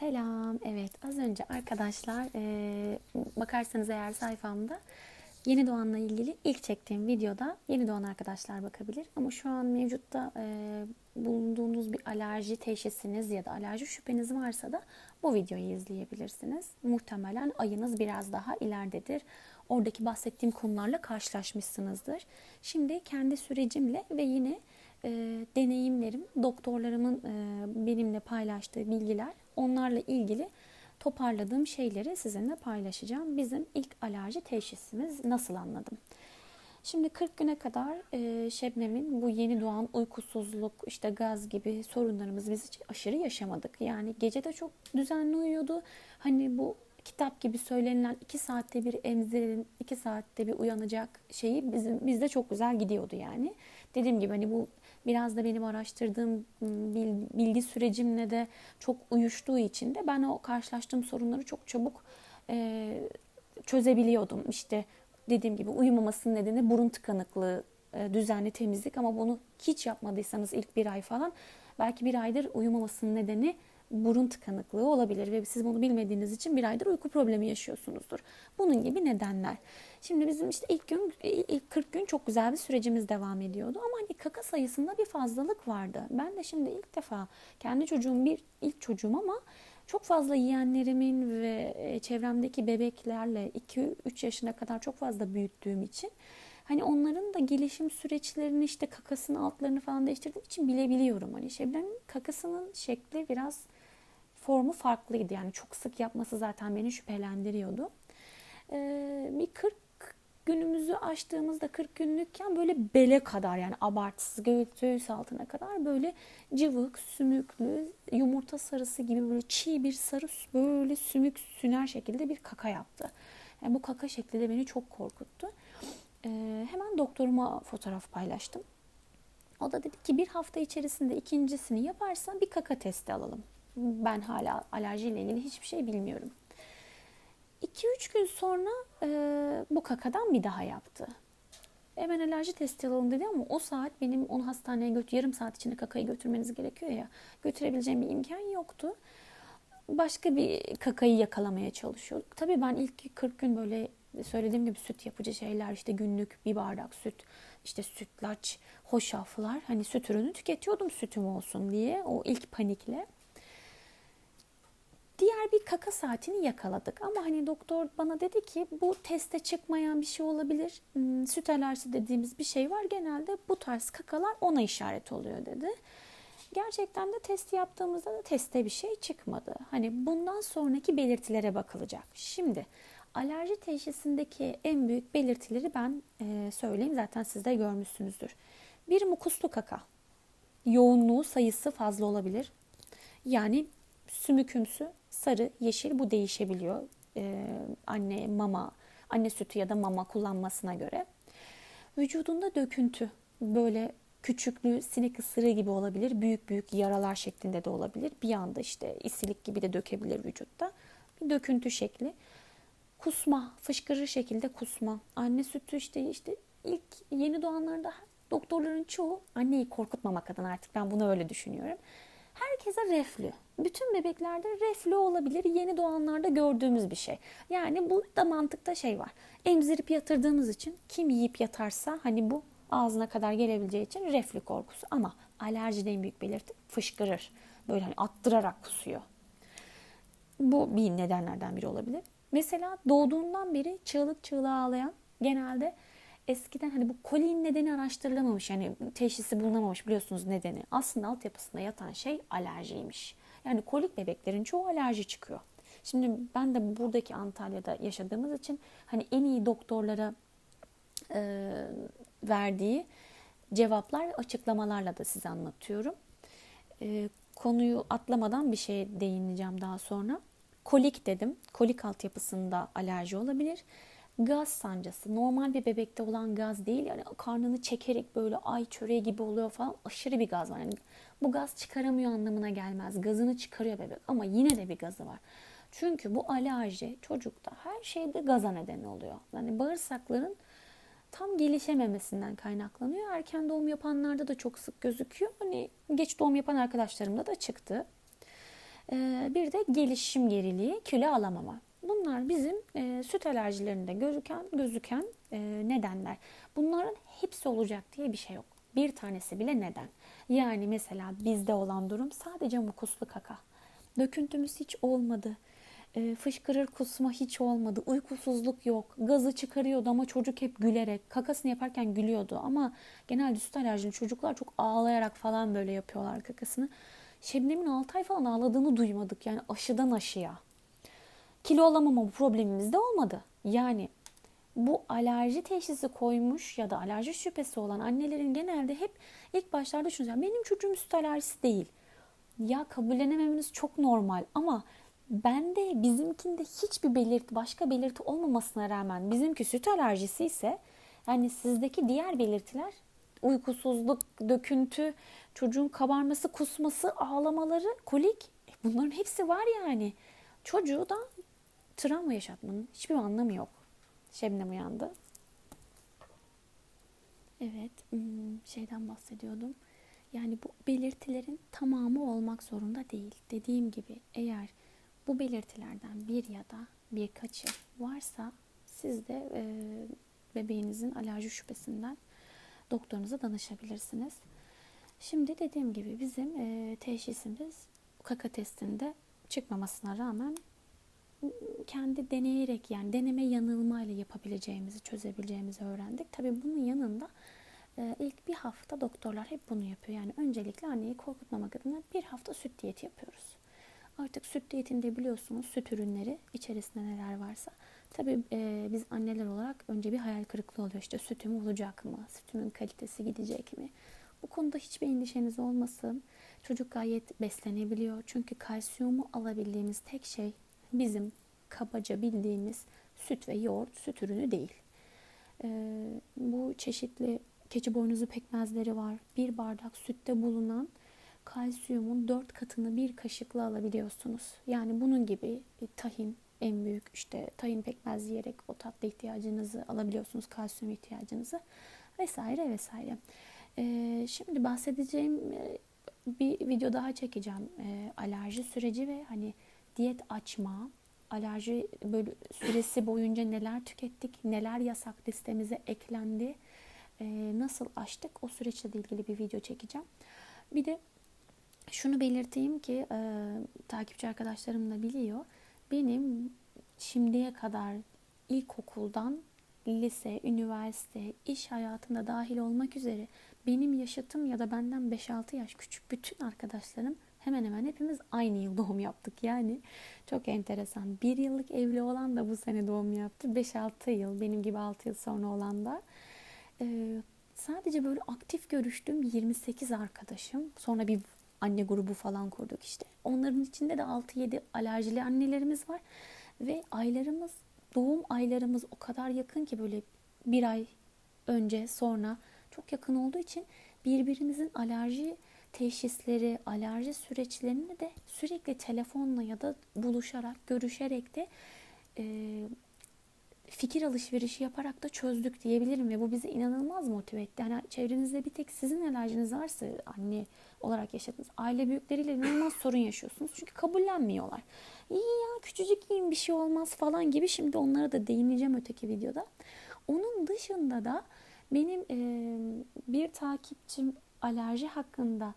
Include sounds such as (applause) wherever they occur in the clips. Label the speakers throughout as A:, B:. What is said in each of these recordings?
A: Selam. Evet az önce arkadaşlar eee, bakarsanız eğer sayfamda yeni doğanla ilgili ilk çektiğim videoda yeni doğan arkadaşlar bakabilir. Ama şu an mevcutta eee, bulunduğunuz bir alerji teşhisiniz ya da alerji şüpheniz varsa da bu videoyu izleyebilirsiniz. Muhtemelen ayınız biraz daha ileridedir. Oradaki bahsettiğim konularla karşılaşmışsınızdır. Şimdi kendi sürecimle ve yine e, deneyimlerim, doktorlarımın e, benimle paylaştığı bilgiler, onlarla ilgili toparladığım şeyleri sizinle paylaşacağım. Bizim ilk alerji teşhisimiz nasıl anladım? Şimdi 40 güne kadar e, Şebnem'in bu yeni doğan uykusuzluk, işte gaz gibi sorunlarımızı biz hiç aşırı yaşamadık. Yani gece de çok düzenli uyuyordu. Hani bu kitap gibi söylenilen 2 saatte bir emzirin, 2 saatte bir uyanacak şeyi bizim bizde çok güzel gidiyordu yani. Dediğim gibi hani bu biraz da benim araştırdığım bil- bilgi sürecimle de çok uyuştuğu için de ben o karşılaştığım sorunları çok çabuk e, çözebiliyordum. İşte dediğim gibi uyumamasının nedeni burun tıkanıklığı, e, düzenli temizlik ama bunu hiç yapmadıysanız ilk bir ay falan belki bir aydır uyumamasının nedeni burun tıkanıklığı olabilir ve siz bunu bilmediğiniz için bir aydır uyku problemi yaşıyorsunuzdur. Bunun gibi nedenler. Şimdi bizim işte ilk gün ilk 40 gün çok güzel bir sürecimiz devam ediyordu ama hani kaka sayısında bir fazlalık vardı. Ben de şimdi ilk defa kendi çocuğum bir ilk çocuğum ama çok fazla yeğenlerimin ve e, çevremdeki bebeklerle 2-3 yaşına kadar çok fazla büyüttüğüm için hani onların da gelişim süreçlerini işte kakasının altlarını falan değiştirdiğim için bilebiliyorum. Hani Şebnem'in kakasının şekli biraz formu farklıydı. Yani çok sık yapması zaten beni şüphelendiriyordu. Ee, bir 40 günümüzü aştığımızda 40 günlükken böyle bele kadar yani abartısız göğüs altına kadar böyle cıvık, sümüklü, yumurta sarısı gibi böyle çiğ bir sarı böyle sümük süner şekilde bir kaka yaptı. Yani bu kaka şekli de beni çok korkuttu. Ee, hemen doktoruma fotoğraf paylaştım. O da dedi ki bir hafta içerisinde ikincisini yaparsa bir kaka testi alalım. Ben hala alerjiyle ilgili hiçbir şey bilmiyorum. 2-3 gün sonra e, bu kakadan bir daha yaptı. Hemen alerji testi alalım dedi ama o saat benim onu hastaneye götür yarım saat içinde kakayı götürmeniz gerekiyor ya. Götürebileceğim bir imkan yoktu. Başka bir kakayı yakalamaya çalışıyorduk. Tabii ben ilk 40 gün böyle söylediğim gibi süt yapıcı şeyler işte günlük bir bardak süt, işte sütlaç, hoşaflar hani süt ürünü tüketiyordum sütüm olsun diye o ilk panikle. Diğer bir kaka saatini yakaladık ama hani doktor bana dedi ki bu teste çıkmayan bir şey olabilir. Hmm, Süt alerjisi dediğimiz bir şey var. Genelde bu tarz kakalar ona işaret oluyor dedi. Gerçekten de testi yaptığımızda da testte bir şey çıkmadı. Hani bundan sonraki belirtilere bakılacak. Şimdi alerji teşhisindeki en büyük belirtileri ben e, söyleyeyim. Zaten siz de görmüşsünüzdür. Bir mukuslu kaka. Yoğunluğu sayısı fazla olabilir. Yani sümükümsü, sarı, yeşil bu değişebiliyor. Ee, anne mama, anne sütü ya da mama kullanmasına göre. Vücudunda döküntü, böyle küçüklüğü sinek ısırığı gibi olabilir. Büyük büyük yaralar şeklinde de olabilir. Bir anda işte isilik gibi de dökebilir vücutta. Bir döküntü şekli. Kusma, fışkırır şekilde kusma. Anne sütü işte işte ilk yeni doğanlarda doktorların çoğu anneyi korkutmamak adına artık ben bunu öyle düşünüyorum. Herkese reflü. Bütün bebeklerde reflü olabilir. Yeni doğanlarda gördüğümüz bir şey. Yani bu da mantıkta şey var. Emzirip yatırdığımız için kim yiyip yatarsa hani bu ağzına kadar gelebileceği için reflü korkusu. Ama alerjide en büyük belirti fışkırır. Böyle hani attırarak kusuyor. Bu bir nedenlerden biri olabilir. Mesela doğduğundan beri çığlık çığlığa ağlayan genelde eskiden hani bu kolin nedeni araştırılamamış yani teşhisi bulunamamış biliyorsunuz nedeni. Aslında altyapısında yatan şey alerjiymiş. Yani kolik bebeklerin çoğu alerji çıkıyor. Şimdi ben de buradaki Antalya'da yaşadığımız için hani en iyi doktorlara e, verdiği cevaplar açıklamalarla da size anlatıyorum. E, konuyu atlamadan bir şeye değineceğim daha sonra. Kolik dedim. Kolik altyapısında alerji olabilir. Gaz sancısı. Normal bir bebekte olan gaz değil. Yani karnını çekerek böyle ay çöreği gibi oluyor falan. Aşırı bir gaz var. Yani bu gaz çıkaramıyor anlamına gelmez. Gazını çıkarıyor bebek ama yine de bir gazı var. Çünkü bu alerji çocukta her şeyde gaza neden oluyor. Yani bağırsakların tam gelişememesinden kaynaklanıyor. Erken doğum yapanlarda da çok sık gözüküyor. Hani geç doğum yapan arkadaşlarımda da çıktı. Ee, bir de gelişim geriliği, kilo alamama. Bunlar bizim e, süt alerjilerinde gözüken gözüken e, nedenler. Bunların hepsi olacak diye bir şey yok. Bir tanesi bile neden. Yani mesela bizde olan durum sadece mukuslu kaka. Döküntümüz hiç olmadı. E, fışkırır kusma hiç olmadı. Uykusuzluk yok. Gazı çıkarıyordu ama çocuk hep gülerek. Kakasını yaparken gülüyordu. Ama genelde süt alerjili çocuklar çok ağlayarak falan böyle yapıyorlar kakasını. Şebnem'in 6 ay falan ağladığını duymadık. Yani aşıdan aşıya. Kilo alamama problemimiz de olmadı. Yani bu alerji teşhisi koymuş ya da alerji şüphesi olan annelerin genelde hep ilk başlarda şunu söylüyor. Benim çocuğum süt alerjisi değil. Ya kabullenememeniz çok normal ama bende bizimkinde hiçbir belirti başka belirti olmamasına rağmen bizimki süt alerjisi ise yani sizdeki diğer belirtiler uykusuzluk, döküntü, çocuğun kabarması, kusması, ağlamaları, kolik e bunların hepsi var yani. Çocuğu da travma yaşatmanın hiçbir anlamı yok. Şebnem uyandı. Evet, hmm, şeyden bahsediyordum. Yani bu belirtilerin tamamı olmak zorunda değil. Dediğim gibi eğer bu belirtilerden bir ya da birkaçı varsa siz de e, bebeğinizin alerji şüphesinden doktorunuza danışabilirsiniz. Şimdi dediğim gibi bizim e, teşhisimiz kaka testinde çıkmamasına rağmen kendi deneyerek yani deneme yanılmayla yapabileceğimizi, çözebileceğimizi öğrendik. Tabii bunun yanında e, ilk bir hafta doktorlar hep bunu yapıyor. Yani öncelikle anneyi korkutmamak adına bir hafta süt diyeti yapıyoruz. Artık süt diyetinde biliyorsunuz süt ürünleri içerisinde neler varsa. Tabii e, biz anneler olarak önce bir hayal kırıklığı oluyor. İşte sütüm olacak mı? Sütümün kalitesi gidecek mi? Bu konuda hiçbir endişeniz olmasın. Çocuk gayet beslenebiliyor. Çünkü kalsiyumu alabildiğimiz tek şey bizim kabaca bildiğimiz süt ve yoğurt süt ürünü değil. Ee, bu çeşitli keçi boynuzu pekmezleri var. Bir bardak sütte bulunan kalsiyumun dört katını bir kaşıkla alabiliyorsunuz. Yani bunun gibi tahin en büyük işte tahin pekmez yiyerek o tatlı ihtiyacınızı alabiliyorsunuz, kalsiyum ihtiyacınızı vesaire vesaire. Ee, şimdi bahsedeceğim bir video daha çekeceğim. Ee, alerji süreci ve hani diyet açma, alerji böyle süresi boyunca neler tükettik, neler yasak listemize eklendi, e, nasıl açtık o süreçle ilgili bir video çekeceğim. Bir de şunu belirteyim ki e, takipçi arkadaşlarım da biliyor. Benim şimdiye kadar ilkokuldan lise, üniversite, iş hayatında dahil olmak üzere benim yaşıtım ya da benden 5-6 yaş küçük bütün arkadaşlarım hemen hemen hepimiz aynı yıl doğum yaptık. Yani çok enteresan. Bir yıllık evli olan da bu sene doğum yaptı. 5-6 yıl benim gibi 6 yıl sonra olan da. Ee, sadece böyle aktif görüştüğüm 28 arkadaşım. Sonra bir anne grubu falan kurduk işte. Onların içinde de 6-7 alerjili annelerimiz var. Ve aylarımız, doğum aylarımız o kadar yakın ki böyle bir ay önce sonra çok yakın olduğu için birbirimizin alerji teşhisleri, alerji süreçlerini de sürekli telefonla ya da buluşarak, görüşerek de e, fikir alışverişi yaparak da çözdük diyebilirim ve bu bizi inanılmaz motive etti. Yani çevrenizde bir tek sizin alerjiniz varsa anne olarak yaşadınız. Aile büyükleriyle inanılmaz (laughs) sorun yaşıyorsunuz. Çünkü kabullenmiyorlar. İyi ya küçücük iyiyim bir şey olmaz falan gibi. Şimdi onlara da değineceğim öteki videoda. Onun dışında da benim e, bir takipçim alerji hakkında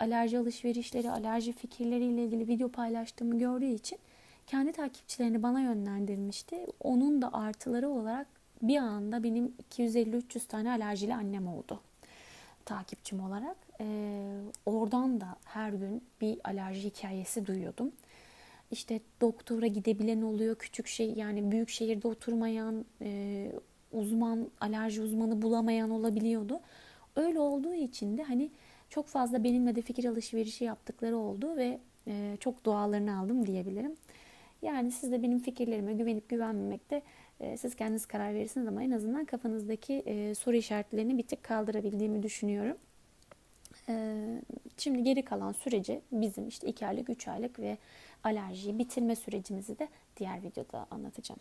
A: alerji alışverişleri, alerji fikirleriyle ilgili video paylaştığımı gördüğü için kendi takipçilerini bana yönlendirmişti. Onun da artıları olarak bir anda benim 250-300 tane alerjili annem oldu takipçim olarak. Ee, oradan da her gün bir alerji hikayesi duyuyordum. İşte doktora gidebilen oluyor, küçük şey yani büyük şehirde oturmayan, e, uzman, alerji uzmanı bulamayan olabiliyordu. Öyle olduğu için de hani çok fazla benimle de fikir alışverişi yaptıkları oldu ve e, çok dualarını aldım diyebilirim. Yani siz de benim fikirlerime güvenip güvenmemekte e, siz kendiniz karar verirsiniz ama en azından kafanızdaki e, soru işaretlerini bir tık kaldırabildiğimi düşünüyorum. E, şimdi geri kalan süreci bizim işte 2 aylık, 3 aylık ve alerjiyi bitirme sürecimizi de diğer videoda anlatacağım.